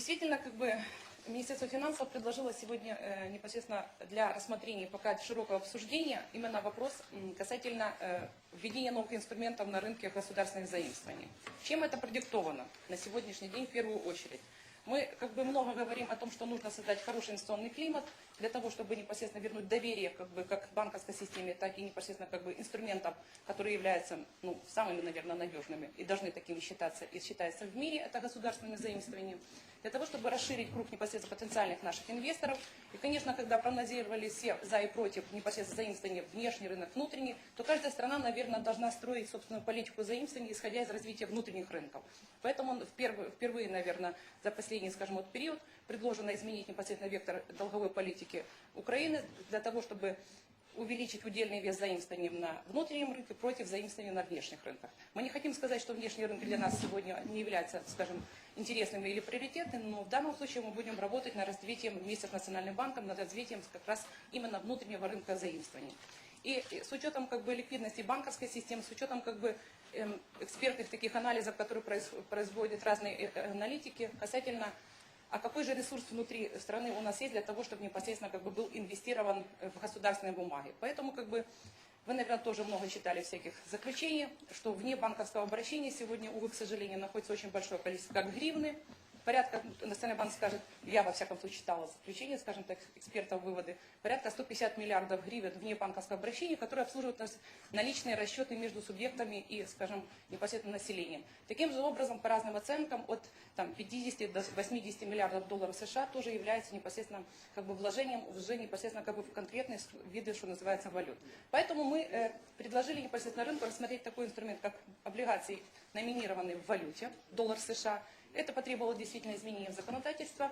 Действительно, как бы Министерство финансов предложило сегодня э, непосредственно для рассмотрения пока широкого обсуждения именно вопрос м, касательно э, введения новых инструментов на рынке государственных заимствований. Чем это продиктовано на сегодняшний день в первую очередь? Мы как бы много говорим о том, что нужно создать хороший инвестиционный климат для того, чтобы непосредственно вернуть доверие как бы как банковской системе, так и непосредственно как бы инструментам, которые являются ну, самыми, наверное, надежными и должны такими считаться и считаются в мире, это государственными заимствованиями, для того, чтобы расширить круг непосредственно потенциальных наших инвесторов. И, конечно, когда проанализировали все за и против непосредственно заимствования внешний рынок, внутренний, то каждая страна, наверное, должна строить собственную политику заимствования, исходя из развития внутренних рынков. Поэтому впервые, впервые наверное, за последний, скажем, вот период предложено изменить непосредственно вектор долговой политики Украины для того, чтобы увеличить удельный вес заимствований на внутреннем рынке против заимствований на внешних рынках. Мы не хотим сказать, что внешние рынки для нас сегодня не являются, скажем, интересными или приоритетными, но в данном случае мы будем работать над развитием вместе с Национальным банком, над развитием как раз именно внутреннего рынка заимствований. И с учетом как бы ликвидности банковской системы, с учетом как бы эм, экспертных таких анализов, которые произ- производят разные э, аналитики касательно а какой же ресурс внутри страны у нас есть для того, чтобы непосредственно как бы был инвестирован э, в государственные бумаги. Поэтому как бы вы, наверное, тоже много читали всяких заключений, что вне банковского обращения сегодня, увы, к сожалению, находится очень большое количество как гривны, порядка, Национальный банк скажет, я во всяком случае читала заключение, скажем так, экспертов выводы, порядка 150 миллиардов гривен вне банковского обращения, которые обслуживают нас наличные расчеты между субъектами и, скажем, непосредственно населением. Таким же образом, по разным оценкам, от там, 50 до 80 миллиардов долларов США тоже является непосредственно как бы вложением уже непосредственно как бы в конкретные виды, что называется, валют. Поэтому мы э, предложили непосредственно рынку рассмотреть такой инструмент, как облигации, номинированные в валюте, доллар США. Это потребовало действительно изменения в законодательство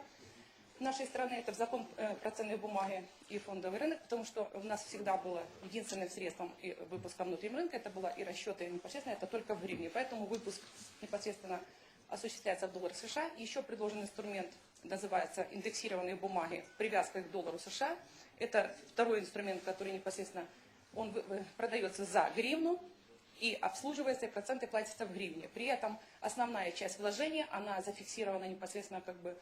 нашей страны, это в закон э, про ценные бумаги и фондовый рынок, потому что у нас всегда было единственным средством выпуска внутреннего рынка, это было и расчеты непосредственно, это только в гривне. Поэтому выпуск непосредственно осуществляется в доллар США. Еще предложен инструмент, называется индексированные бумаги, привязка к доллару США. Это второй инструмент, который непосредственно он продается за гривну, и обслуживается, и проценты платятся в гривне. При этом основная часть вложения, она зафиксирована непосредственно как бы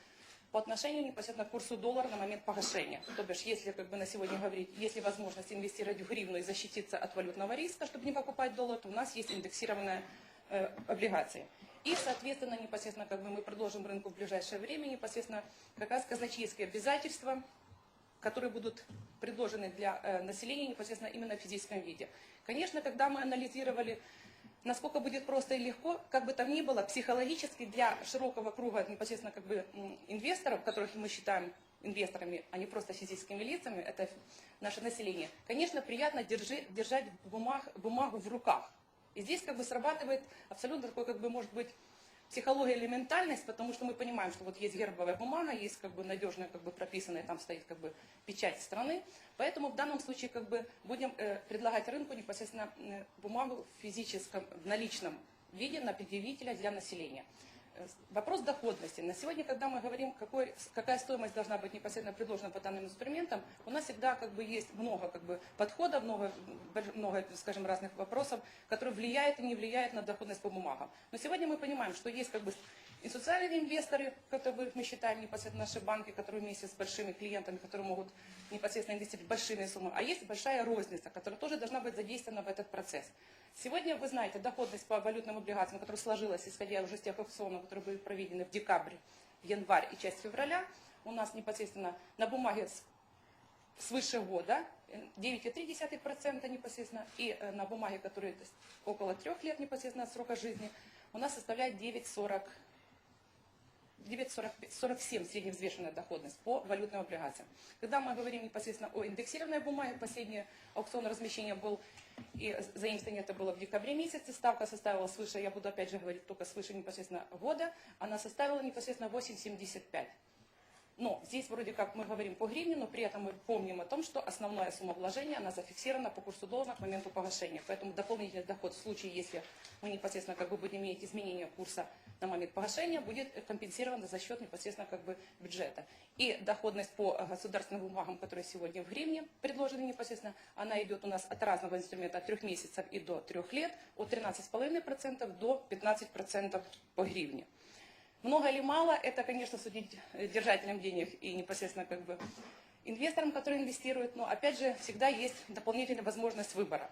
по отношению непосредственно к курсу доллара на момент погашения. То бишь, если как бы на сегодня говорить, если возможность инвестировать в гривну и защититься от валютного риска, чтобы не покупать доллар, то у нас есть индексированная э, облигации. И, соответственно, непосредственно как бы мы предложим рынку в ближайшее время непосредственно как раз казначейские обязательства, которые будут предложены для э, населения непосредственно именно в физическом виде. Конечно, когда мы анализировали, насколько будет просто и легко, как бы там ни было, психологически для широкого круга непосредственно как бы инвесторов, которых мы считаем инвесторами, а не просто физическими лицами, это наше население, конечно, приятно держи- держать бумаг, бумагу в руках. И здесь как бы срабатывает абсолютно такой, как бы, может быть, психология элементальность, потому что мы понимаем, что вот есть гербовая бумага, есть как бы надежная, как бы прописанная, там стоит как бы печать страны. Поэтому в данном случае как бы будем э, предлагать рынку непосредственно э, бумагу в физическом, в наличном виде на предъявителя для населения. Вопрос доходности. На сегодня, когда мы говорим, какой, какая стоимость должна быть непосредственно предложена по данным инструментам, у нас всегда как бы есть много как бы, подходов, много, много, скажем, разных вопросов, которые влияют и не влияют на доходность по бумагам. Но сегодня мы понимаем, что есть как бы институциональные инвесторы, которые мы считаем непосредственно наши банки, которые вместе с большими клиентами, которые могут непосредственно инвестировать большими суммы, а есть большая розница, которая тоже должна быть задействована в этот процесс. Сегодня, вы знаете, доходность по валютным облигациям, которая сложилась, исходя уже из тех аукционов, которые были проведены в декабре, январь и часть февраля, у нас непосредственно на бумаге свыше года, э, 9,3% непосредственно, и э, на бумаге, которая около трех лет непосредственно срока жизни, у нас составляет 9,40 9,47 средневзвешенная доходность по валютным облигациям. Когда мы говорим непосредственно о индексированной бумаге, последний аукцион размещения был, и заимствование это было в декабре месяце, ставка составила свыше, я буду опять же говорить только свыше непосредственно года, она составила непосредственно 8,75. Но здесь вроде как мы говорим по гривне, но при этом мы помним о том, что основная сумма вложения, она зафиксирована по курсу доллара к моменту погашения. Поэтому дополнительный доход в случае, если мы непосредственно как бы будем иметь изменение курса на момент погашения, будет компенсирован за счет непосредственно как бы бюджета. И доходность по государственным бумагам, которые сегодня в гривне предложены непосредственно, она идет у нас от разного инструмента, от трех месяцев и до трех лет, от 13,5% до 15% по гривне. Много или мало, это, конечно, судить держателям денег и непосредственно как бы инвесторам, которые инвестируют, но опять же всегда есть дополнительная возможность выбора.